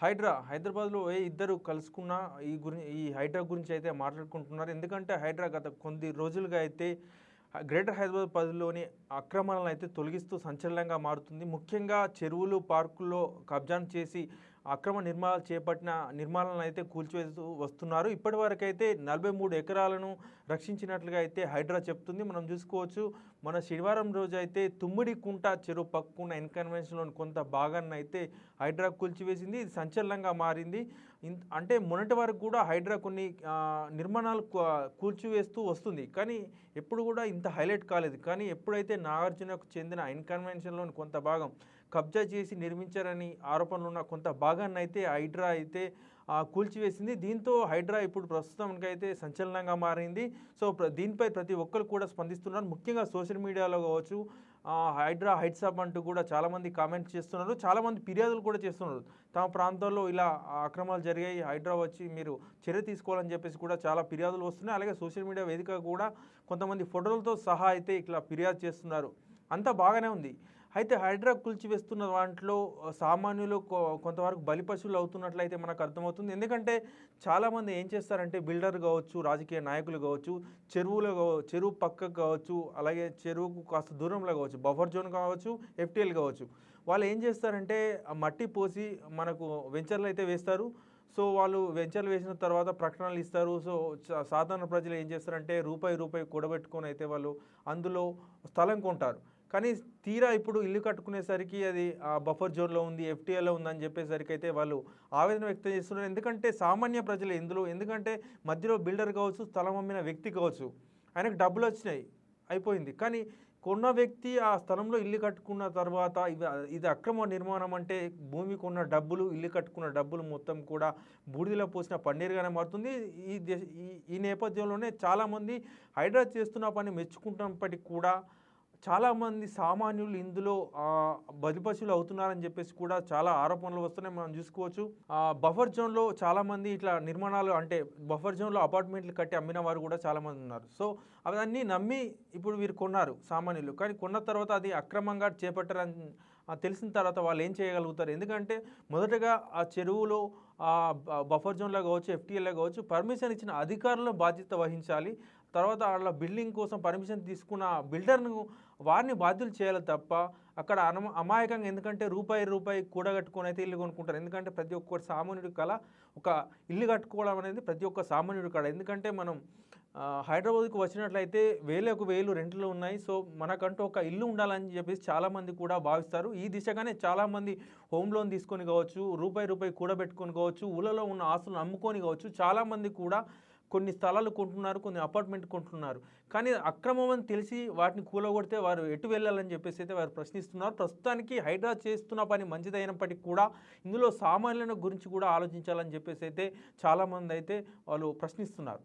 హైడ్రా హైదరాబాద్లో ఏ ఇద్దరు కలుసుకున్న ఈ గురి ఈ హైడ్రా గురించి అయితే మాట్లాడుకుంటున్నారు. ఎందుకంటే హైడ్రా గత కొద్ది రోజులుగా అయితే గ్రేటర్ హైదరాబాద్ పరిధిలోని అక్రమాలను అయితే తొలగిస్తూ సంచలనంగా మారుతుంది. ముఖ్యంగా చెరువులు పార్కుల్లో కబ్జాను చేసి అక్రమ నిర్మాణాలు చేపట్టిన నిర్మాణాలను అయితే కూల్చివేస్తూ వస్తున్నారు. ఇప్పటి వరకైతే నలభై మూడు ఎకరాలను రక్షించినట్లుగా అయితే హైడ్రా చెప్తుంది. మనం చూసుకోవచ్చు మన శనివారం రోజు అయితే తుమ్మిడి కుంట చెరువు పక్కున్న ఇన్కన్వెన్షన్లోని కొంత భాగాన్ని అయితే హైడ్రా కూల్చివేసింది. ఇది సంచలనంగా మారింది. అంటే మొన్నటి వరకు కూడా హైడ్రా కొన్ని నిర్మాణాలు కూల్చివేస్తూ వస్తుంది. కానీ ఎప్పుడు కూడా ఇంత హైలైట్ కాలేదు. కానీ ఎప్పుడైతే నాగార్జునకు చెందిన ఇన్కన్వెన్షన్లోని కొంత భాగం కబ్జా చేసి నిర్మించారని ఆరోపణలు ఉన్న కొంత భాగాన్ని అయితే హైడ్రా అయితే కూల్చివేసింది. దీంతో హైడ్రా ఇప్పుడు ప్రస్తుతానికైతే సంచలనంగా మారింది. సో దీనిపై ప్రతి ఒక్కరు కూడా స్పందిస్తున్నారు. ముఖ్యంగా సోషల్ మీడియాలో కావచ్చు హైడ్రా హైట్స్ అప్ అంటూ కూడా చాలామంది కామెంట్స్ చేస్తున్నారు. చాలామంది ఫిర్యాదులు కూడా చేస్తున్నారు. తమ ప్రాంతాల్లో ఇలా అక్రమాలు జరిగాయి. హైడ్రా వచ్చి మీరు చర్య తీసుకోవాలని చెప్పేసి కూడా చాలా ఫిర్యాదులు వస్తున్నాయి. అలాగే సోషల్ మీడియా వేదిక కూడా కొంతమంది ఫోటోలతో సహా అయితే ఇట్లా ఫిర్యాదు చేస్తున్నారు. అంతా బాగానే ఉంది. అయితే హైడ్రా కూల్చివేస్తున్న దాంట్లో సామాన్యులు కొ- కొంతవరకు బలిపశువులు అవుతున్నట్లయితే మనకు అర్థమవుతుంది. ఎందుకంటే చాలామంది ఏం చేస్తారంటే బిల్డర్ కావచ్చు రాజకీయ నాయకులు కావచ్చు చెరువులో కావచ్చు చెరువు పక్కకు కావచ్చు అలాగే చెరువుకు కాస్త దూరంలో కావచ్చు బఫర్ జోన్ కావచ్చు ఎఫ్టీఎల్ కావచ్చు. వాళ్ళు ఏం చేస్తారంటే మట్టి పోసి మనకు వెంచర్లు అయితే వేస్తారు. సో వాళ్ళు వెంచర్లు వేసిన తర్వాత ప్రకటనలు ఇస్తారు. సో సాధారణ ప్రజలు ఏం చేస్తారంటే రూపాయి రూపాయి కూడబెట్టుకొని అయితే వాళ్ళు అందులో స్థలం కొంటారు. కానీ తీరా ఇప్పుడు ఇల్లు కట్టుకునేసరికి అది ఆ బఫర్ జోన్లో ఉంది ఎఫ్టీఏలో ఉందని చెప్పేసరికి అయితే వాళ్ళు ఆవేదన వ్యక్తం చేస్తున్నారు. ఎందుకంటే సామాన్య ప్రజలు ఇందులో ఎందుకంటే మధ్యలో బిల్డర్ కావచ్చు స్థలం అమ్మిన వ్యక్తి కావచ్చు ఆయనకు డబ్బులు వచ్చినాయి అయిపోయింది. కానీ కొన్న వ్యక్తి ఆ స్థలంలో ఇల్లు కట్టుకున్న తర్వాత ఇది ఇది అక్రమ నిర్మాణం అంటే భూమి కొన్న డబ్బులు ఇల్లు కట్టుకున్న డబ్బులు మొత్తం కూడా బూడిదలో పోసిన పన్నీరుగానే మారుతుంది. ఈ దేశ- ఈ- ఈ నేపథ్యంలోనే చాలామంది హైడ్రా చేస్తున్న పని మెచ్చుకుంటున్నప్పటికీ కూడా చాలామంది సామాన్యులు ఇందులో ఆ, బలిపశువులు అవుతున్నారని చెప్పేసి కూడా చాలా ఆరోపణలు వస్తున్నాయి. మనం చూసుకోవచ్చు. బఫర్ జోన్లో చాలామంది ఇట్లా నిర్మాణాలు అంటే బఫర్ జోన్లో అపార్ట్మెంట్లు కట్టి అమ్మిన వారు కూడా చాలామంది ఉన్నారు. సో అవన్నీ నమ్మి ఇప్పుడు వీరు కొన్నారు సామాన్యులు. కానీ కొన్న తర్వాత అది అక్రమంగా చేపట్టారని తెలిసిన తర్వాత వాళ్ళు ఏం చేయగలుగుతారు? ఎందుకంటే మొదటగా ఆ చెరువులో బఫర్ జోన్లో కావచ్చు ఎఫ్టీఎల్లో కావచ్చు పర్మిషన్ ఇచ్చిన అధికారులు బాధ్యత వహించాలి. తర్వాత వాళ్ళ బిల్డింగ్ కోసం పర్మిషన్ తీసుకున్న బిల్డర్ను వారిని బాధ్యులు చేయాలి తప్ప అక్కడ అన అమాయకంగా ఎందుకంటే రూపాయి రూపాయి కూడగట్టుకొని అయితే ఇల్లు కొనుక్కుంటారు. ఎందుకంటే ప్రతి ఒక్కటి సామాన్యుడి కళ ఒక ఇల్లు కట్టుకోవడం అనేది ప్రతి ఒక్క సామాన్యుడి కళ. ఎందుకంటే మనం హైదరాబాద్కు వచ్చినట్లయితే వేలకు వేలు రెంట్లు ఉన్నాయి. సో మనకంటూ ఒక ఇల్లు ఉండాలని చెప్పేసి చాలామంది కూడా భావిస్తారు. ఈ దిశగానే చాలామంది హోమ్ లోన్ తీసుకొని కావచ్చు రూపాయి రూపాయి కూడబెట్టుకొని కావచ్చు ఊళ్ళలో ఉన్న ఆస్తులను అమ్ముకొని కావచ్చు చాలామంది కూడా కొన్ని స్థలాలు కొంటున్నారు కొన్ని అపార్ట్మెంట్ కొంటున్నారు. కానీ అక్రమం అని తెలిసి వాటిని కూలగొడితే వారు ఎటు వెళ్ళాలని చెప్పేసి అయితే వారు ప్రశ్నిస్తున్నారు. ప్రస్తుతానికి హైడ్రా చేస్తున్న పని మంచిదైనప్పటికీ కూడా ఇందులో సామాన్యుల గురించి కూడా ఆలోచించాలని చెప్పేసి అయితే చాలామంది అయితే వాళ్ళు ప్రశ్నిస్తున్నారు.